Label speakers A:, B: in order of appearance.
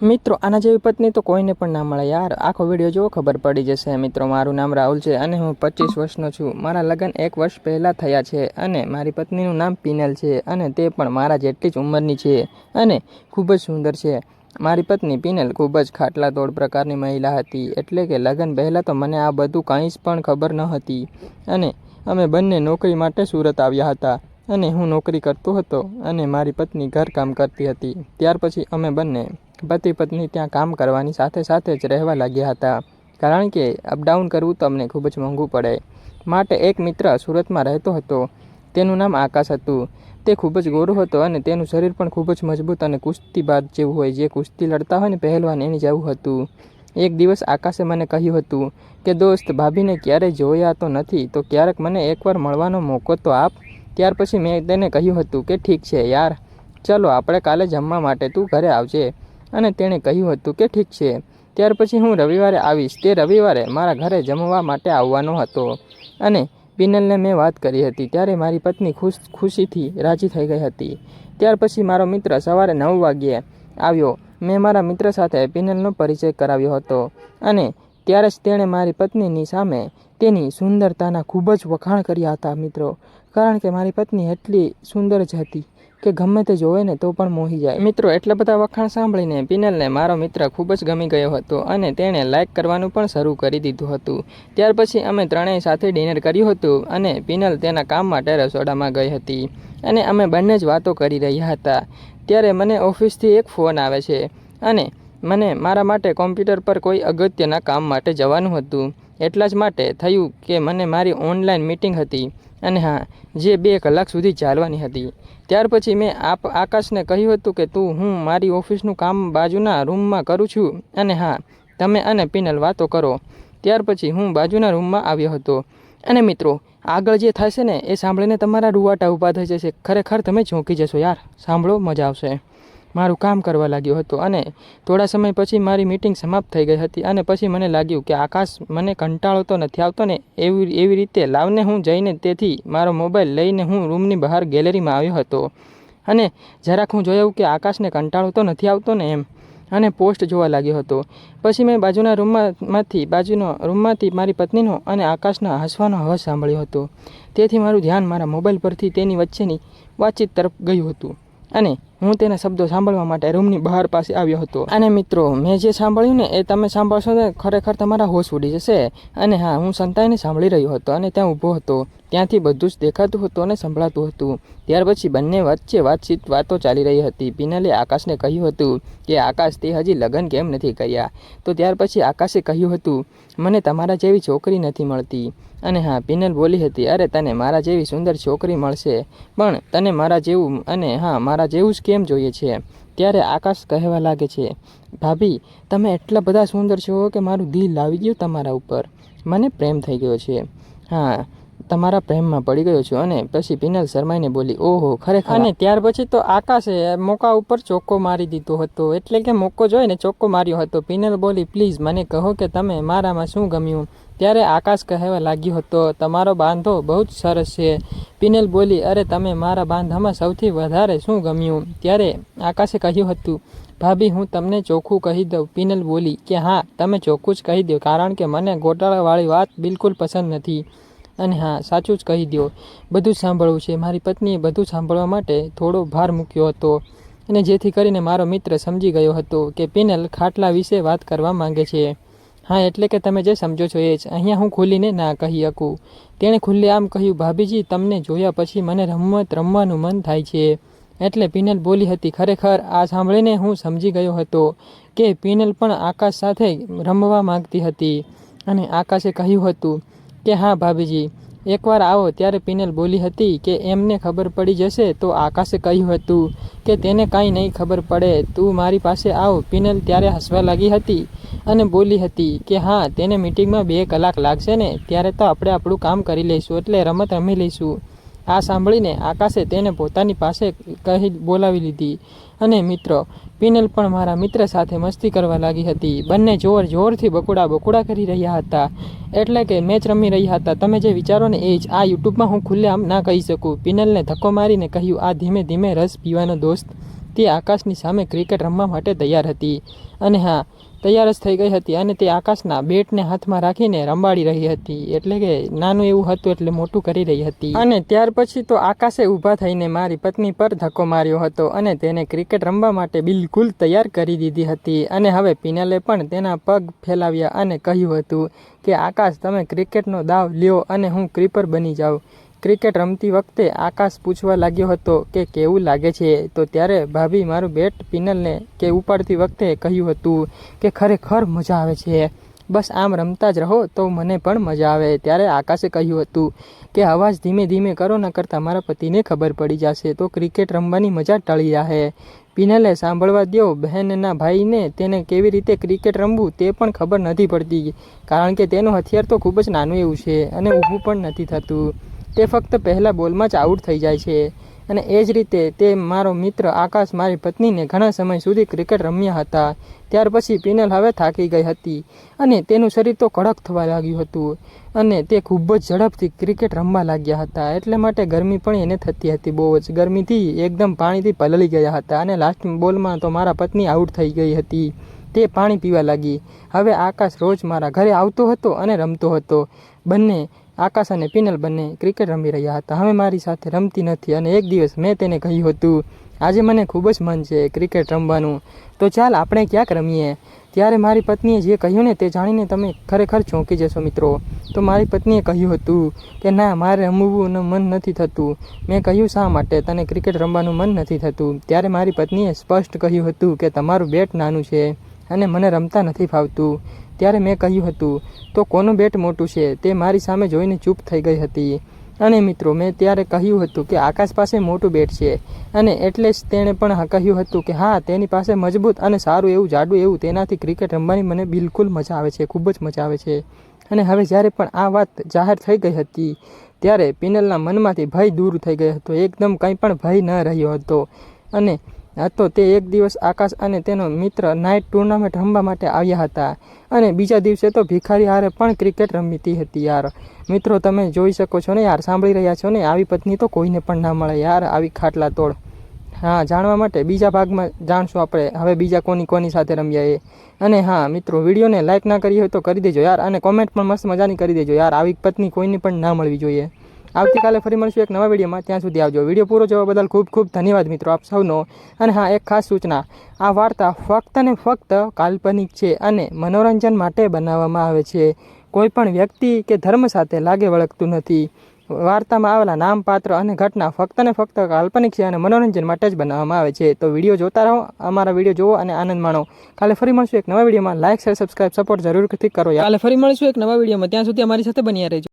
A: મિત્રો, આના જેવી પત્ની તો કોઈને પણ ના મળે યાર. આખો વીડિયો જોવો, ખબર પડી જશે. મિત્રો, મારું નામ રાહુલ છે અને હું પચીસ વર્ષનો છું. મારા લગ્ન એક વર્ષ પહેલાં થયા છે અને મારી પત્નીનું નામ પિનલ છે અને તે પણ મારા જેટલી જ ઉંમરની છે અને ખૂબ જ સુંદર છે. મારી પત્ની પિનલ ખૂબ જ ખાટલા તોડ પ્રકારની મહિલા હતી. એટલે કે લગ્ન પહેલાં તો મને આ બધું કાંઈ જ પણ ખબર ન હતી. અને અમે બંને નોકરી માટે સુરત આવ્યા હતા અને હું નોકરી કરતો હતો અને મારી પત્ની ઘરકામ કરતી હતી. ત્યાર પછી અમે બંને પતિ પત્ની ત્યાં કામ કરવાની સાથે સાથે જ રહેવા લાગ્યા હતા. કારણ કે અપડાઉન કરવું તો અમને ખૂબ જ મોંઘું પડે. માટે એક મિત્ર સુરતમાં રહેતો હતો. તેનું નામ આકાશ હતું. તે ખૂબ જ ગોરો હતો અને તેનું શરીર પણ ખૂબ જ મજબૂત અને કુસ્તીબાદ જેવું હોય જે કુસ્તી લડતા હોય ને પહેલવાન એની જેવું હતું. એક દિવસ આકાશે મને કહ્યું હતું કે, દોસ્ત, ભાભીને ક્યારેય જોયા તો નથી, તો ક્યારેક મને એકવાર મળવાનો મોકો તો આપ. ત્યાર પછી મેં તેને કહ્યું હતું કે, ઠીક છે યાર. ચલો, આપણે કાલે જમવા માટે તું ઘરે આવજે. અને તેણે કહ્યું હતું કે ઠીક છે, ત્યાર પછી હું રવિવારે આવીશ. તે રવિવારે મારા ઘરે જમવા માટે આવવાનો હતો અને પિનલને મેં વાત કરી હતી. ત્યારે મારી પત્ની ખુશ, ખુશીથી રાજી થઈ ગઈ હતી. ત્યાર પછી મારો મિત્ર સવારે નવ વાગ્યે આવ્યો. મેં મારા મિત્ર સાથે પિનલનો પરિચય કરાવ્યો હતો અને ત્યારે જ તેણે મારી પત્નીની સામે તેની સુંદરતાના ખૂબ જ વખાણ કર્યા હતા મિત્રો. કારણ કે મારી પત્ની એટલી સુંદર જ હતી. કે ગમે તે જોવે ને તો પણ મોહી જાય. મિત્રો, એટલા બધા વખાણ સાંભળીને પિનલને મારો મિત્ર ખૂબ જ ગમી ગયો હતો અને તેણે લાઇક કરવાનું પણ શરૂ કરી દીધું હતું. ત્યાર પછી અમે ત્રણેય સાથે ડિનર કર્યું હતું અને પિનલ તેના કામ માટે રસોડામાં ગઈ હતી અને અમે બંને જ વાતો કરી રહ્યા હતા. ત્યારે મને ઓફિસથી એક ફોન આવે છે અને મને મારા માટે કોમ્પ્યુટર પર કોઈ અગત્યના કામ માટે જવાનું હતું. એટલા જ માટે થયું કે મને મારી ઓનલાઈન મિટિંગ હતી અને હા, જે બે કલાક સુધી ચાલવાની હતી. ત્યાર પછી મેં આપ, આકાશને કહ્યું હતું કે તું, હું મારી ઓફિસનું કામ બાજુના રૂમમાં કરું છું અને હા, તમે અને પિનલ વાતો કરો. ત્યાર પછી હું બાજુના રૂમમાં આવ્યો હતો. અને મિત્રો, આગળ જે થશે ને, એ સાંભળીને તમારા રૂવાટા ઊભા થઈ જશે. ખરેખર તમે ચોંકી જશો યાર. સાંભળો, મજા આવશે. મારું કામ કરવા લાગ્યો હતો અને થોડા સમય પછી મારી મિટિંગ સમાપ્ત થઈ ગઈ હતી અને પછી મને લાગ્યું કે આકાશ મને કંટાળો તો નથી આવતો ને એવી એવી રીતે લાવને હું જઈને તેથી મારો મોબાઈલ લઈને હું રૂમની બહાર ગેલેરીમાં આવ્યો હતો. અને જરાક હું જોયું કે આકાશને કંટાળો તો નથી આવતો ને એમ. અને પોસ્ટ જોવા લાગ્યો હતો. પછી મેં બાજુના રૂમમાંથી બાજુનો રૂમમાંથી મારી પત્નીનો અને આકાશના હસવાનો અવાજ સાંભળ્યો હતો. તેથી મારું ધ્યાન મારા મોબાઈલ પરથી તેની વચ્ચેની વાતચીત તરફ ગયું હતું. અને હું તેના શબ્દો સાંભળવા માટે રૂમની બહાર પાસે આવ્યો હતો. અને મિત્રો, મેં જે સાંભળ્યું ને એ તમે સાંભળશો ને ખરેખર તમારા હોશ ઉડી જશે. અને હા, હું સંતાઈને સાંભળી રહ્યો હતો અને ત્યાં ઊભો હતો. ત્યાંથી બધું જ દેખાતું હતું અને સંભળાતું હતું. ત્યાર પછી બંને વચ્ચે વાતચીત વાતો ચાલી રહી હતી. પિનલે આકાશને કહ્યું હતું કે, આકાશ, તે હજી લગ્ન કેમ નથી કર્યા? તો ત્યાર પછી આકાશે કહ્યું હતું, મને તમારા જેવી છોકરી નથી મળતી. અને હા, પિનલ બોલી હતી, અરે, તને મારા જેવી સુંદર છોકરી મળશે. પણ તને મારા જેવું અને હા, મારા જેવું જ કેમ જોઈએ છે? ત્યારે આકાશ કહેવા લાગે છે, ભાભી, તમે એટલા બધા સુંદર છો કે મારું દિલ લાવી ગયું તમારા ઉપર. મને પ્રેમ થઈ ગયો છે. હા તમારા પ્રેમમાં પડી ગયો છું અને પછી પિનલ શર્માઈને બોલી ઓહો ખરેખર અને ત્યાર પછી તો આકાશે મોકા ઉપર ચોખ્ખો મારી દીધો હતો એટલે કે મોકો જોઈને ચોખ્ખો માર્યો હતો. પિનલ બોલી પ્લીઝ મને કહો કે તમે મારામાં શું ગમ્યું? ત્યારે આકાશ કહેવા લાગ્યો હતો તમારો બાંધો બહુ જ સરસ છે. પિનલ બોલી અરે તમે મારા બાંધામાં સૌથી વધારે શું ગમ્યું? ત્યારે આકાશે કહ્યું હતું ભાભી હું તમને ચોખ્ખું કહી દઉં. પિનલ બોલી કે હા તમે ચોખ્ખું જ કહી દો કારણ કે મને ગોટાળાવાળી વાત બિલકુલ પસંદ નથી. અને હા, સાચું જ કહી દો બધું જ સાંભળવું છે. મારી પત્નીએ બધું સાંભળવા માટે થોડો ભાર મૂક્યો હતો અને જેથી કરીને મારો મિત્ર સમજી ગયો હતો કે પિનલ ખાટલા વિશે વાત કરવા માંગે છે. હા, એટલે કે તમે જે સમજો છો એ જ. અહીંયા હું ખુલીને ના કહી શકું. તેણે ખુલ્લે આમ કહ્યું, ભાભીજી, તમને જોયા પછી મને રમત રમવાનું મન થાય છે. એટલે પિનલ બોલી હતી, ખરેખર આ સાંભળીને હું સમજી ગયો હતો કે પિનલ પણ આકાશ સાથે રમવા માંગતી હતી. અને આકાશે કહ્યું હતું કે હા, ભાભીજી, એકવાર આવો. ત્યારે પિનલ બોલી હતી કે એમને ખબર પડી જશે તો આકાશે કહ્યું હતું કે તેને કાંઈ નહીં ખબર પડે. તું મારી પાસે આવ. પિનલ ત્યારે હસવા લાગી હતી અને બોલી હતી કે હા, તેને મિટિંગમાં બે કલાક લાગશે ને. ત્યારે તો આપણે આપણું કામ કરી લઈશું. એટલે રમત રમી લઈશું. આ સાંભળીને આકાશે તેને પોતાની પાસે કહી બોલાવી લીધી. અને મિત્રો, પિનલ પણ મારા મિત્ર સાથે મસ્તી કરવા લાગી હતી. બંને જોર જોરથી બકુડા બકુડા કરી રહ્યા હતા. એટલે કે મેચ રમી રહ્યા હતા. તમે જે વિચારો ને એ જ. આ યુટ્યુબમાં હું ખુલ્લે આમ ના કહી શકું. પિનલને ધક્કો મારીને કહ્યું, આ ધીમે ધીમે રસ પીવાનો દોસ્ત. તે આકાશની સામે ક્રિકેટ રમવા માટે તૈયાર હતી. અને હા તૈયાર જ થઈ ગઈ હતી અને તે આકાશના બેટને હાથમાં રાખીને રંબાડી રહી હતી. એટલે કે નાનું એવું હતું એટલે મોટું કરી રહી હતી. અને ત્યાર પછી તો આકાશે ઊભા થઈને મારી પત્ની પર ધક્કો માર્યો હતો અને તેને ક્રિકેટ રમવા માટે બિલકુલ તૈયાર કરી દીધી હતી. અને હવે પિનલે પણ તેના પગ ફેલાવ્યા અને કહ્યું હતું કે, આકાશ, તમે ક્રિકેટનો દાવ લ્યો અને હું ક્રીપર બની જાઉં. ક્રિકેટ રમતી વખતે આકાશ પૂછવા લાગ્યો હતો કે કેવું લાગે છે, તો ત્યારે ભાભી મારું બેટ પિનલને કે ઉપાડતી વખતે કહ્યું હતું કે ખરેખર મજા આવે છે. બસ આમ રમતા જ રહો તો મને પણ મજા આવે, ત્યારે આકાશે કહ્યું હતું કે અવાજ ધીમે ધીમે કરો ન કરતાં મારા પતિને ખબર પડી જશે, તો ક્રિકેટ રમવાની મજા ટળી જાહે. પિનલે સાંભળવા દ્યો, બહેનના ભાઈને તેને કેવી રીતે ક્રિકેટ રમવું તે પણ ખબર નથી પડતી, કારણ કે તેનું હથિયાર તો ખૂબ જ નાનું એવું છે અને ઊભું પણ નથી થતું. તે ફક્ત પહેલા બોલમાં જ આઉટ થઈ જાય છે. અને એ જ રીતે તે મારો મિત્ર આકાશ, મારી પત્નીને ઘણા સમય સુધી ક્રિકેટ રમ્યા હતા. ત્યાર પછી પિનલ હવે થાકી ગઈ હતી અને તેનું શરીર તો કડક થવા લાગ્યું હતું. અને તે ખૂબ જ ઝડપથી ક્રિકેટ રમવા લાગ્યા હતા. એટલે માટે ગરમી પણ એને થતી હતી બહુ જ. ગરમીથી એકદમ પાણીથી પલળી ગયા હતા અને લાસ્ટ બોલમાં તો મારા પત્ની આઉટ થઈ ગઈ હતી. તે પાણી પીવા લાગી. હવે આકાશ રોજ મારા ઘરે આવતો હતો અને રમતો હતો. બંને આકાશ અને પિનલ બંને ક્રિકેટ રમી રહ્યા હતા. હવે મારી સાથે રમતી નથી અને એક દિવસ મેં તેને કહ્યું હતું, આજે મને ખૂબ જ મન છે ક્રિકેટ રમવાનું. તો ચાલ આપણે ક્યાંક રમીએ. ત્યારે મારી પત્નીએ જે કહ્યું ને તે જાણીને તમે ખરેખર ચોંકી જશો મિત્રો. તો મારી પત્નીએ કહ્યું હતું કે, ના, મારે રમવું મન નથી થતું. મેં કહ્યું શા માટે તને ક્રિકેટ રમવાનું મન નથી થતું? ત્યારે મારી પત્નીએ સ્પષ્ટ કહ્યું હતું કે, તમારું બેટ નાનું છે અને મને રમતા નથી ફાવતું. ત્યારે મેં કહ્યું હતું, તો કોનું બેટ મોટું છે? તે મારી સામે જોઈને ચૂપ થઈ ગઈ હતી. અને મિત્રો, મેં ત્યારે કહ્યું હતું કે આકાશ પાસે મોટું બેટ છે. અને એટલે જ તેણે પણ કહ્યું હતું કે, હા, તેની પાસે મજબૂત અને સારું એવું જાડું એવું તેનાથી ક્રિકેટ રમવાની મને બિલકુલ મજા આવે છે, ખૂબ જ મજા આવે છે. અને હવે જ્યારે પણ આ વાત જાહેર થઈ ગઈ હતી, ત્યારે પિનલના મનમાંથી ભય દૂર થઈ ગયો હતો. એકદમ કંઈ પણ ભય ન રહ્યો હતો. અને હતો. તે એક દિવસ આકાશ અને તેનો મિત્ર નાઇટ ટુર્નામેન્ટ રમવા માટે આવ્યા હતા અને બીજા દિવસે તો ભિખારી હારે પણ ક્રિકેટ રમીતી હતી યાર. મિત્રો, તમે જોઈ શકો છો ને યાર, સાંભળી રહ્યા છો ને, આવી પત્ની તો કોઈને પણ ના મળે યાર, આવી ખાટલા તોડ. હા, જાણવા માટે બીજા ભાગમાં જાણશું આપણે. હવે બીજા કોની કોની સાથે રમ્યા એ. અને હા, મિત્રો, વિડીયોને લાઇક ના કરી હોય તો કરી દેજો યાર અને કોમેન્ટ પણ મસ્ત મજાની કરી દેજો યાર. આવી પત્ની કોઈને પણ ના મળવી જોઈએ. આવતીકાલે ફરી મળશું એક નવા વિડીયોમાં. ત્યાં સુધી આવજો. વીડિયો પૂરો જોવા બદલ ખૂબ ખૂબ ધન્યવાદ મિત્રો આપ સૌનો. અને હા, એક ખાસ સૂચના. આ વાર્તા ફક્ત ને ફક્ત કાલ્પનિક છે અને મનોરંજન માટે બનાવવામાં આવે છે. કોઈ પણ વ્યક્તિ કે ધર્મ સાથે લાગે વળગતું નથી. વાર્તામાં આવેલા નામ, પાત્ર અને ઘટના ફક્ત ને ફક્ત કાલ્પનિક છે અને મનોરંજન માટે જ બનાવવામાં આવે છે. તો વીડિયો જોતા રહો, અમારા વીડિયો જુઓ અને આનંદ માણો. કાલે ફરી મળશું એક નવા વિડીયોમાં. લાઇક શેર, સબસ્ક્રાઇબ, સપોર્ટ જરૂરથી કરો. કાલે ફરી મળશું એક નવા વિડીયોમાં. ત્યાં સુધી અમારી સાથે બન્યા રહેજો.